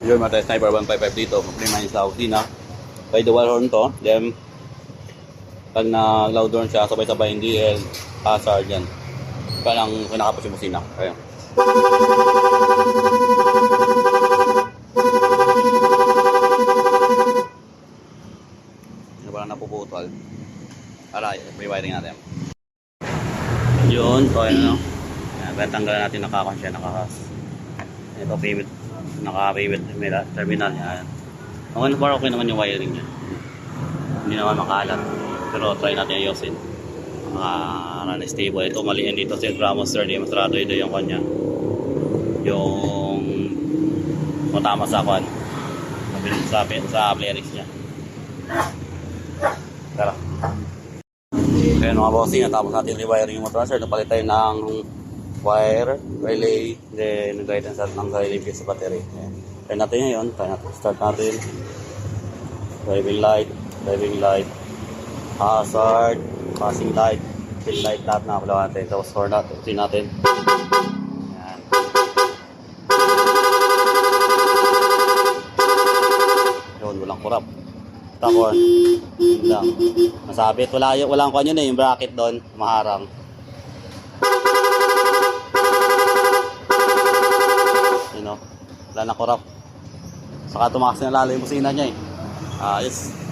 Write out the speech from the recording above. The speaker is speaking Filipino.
Yun, mga sniper 155 dito. Yun sa kusina. The wall horn to. Then, pag na-loud horn siya, sabay-sabay hindi eh, hazard yan. Parang pinakapos yung kusina. Kaya. Ano parang napuputol. Para, may wiring natin. Yun, to ano. Yan, kaya tanggalan natin nakakon siya, nakakas. Ito, pivot. Naka-pivot terminal. terminal yan. Ang ano parang okay naman yung wiring niya. Hindi naman makalat. Pero try natin ayusin. Mga stable. Ito maliin dito sa Ramos 30. Masarado ito yung kanya. Yung matama sa kwan. Sa, sa playrix niya. Tara. Kaya mga bossing, natapos natin rewiring yung motor. Sir, napalit tayo ng wire, relay, then guidance at ng relay sa battery. Ayan. Try natin ngayon. Try natin. Start natin. Driving light, driving light, hazard, passing light, tail light, lahat na pala natin. Tapos horn natin. Usin natin. Ayan. Walang kurap. Tapos, lang. Masabit. Wala, walang kanya na yung bracket doon. Maharang. Wala na kurap. Saka tumakas na lalo yung busina niya eh. Ayos.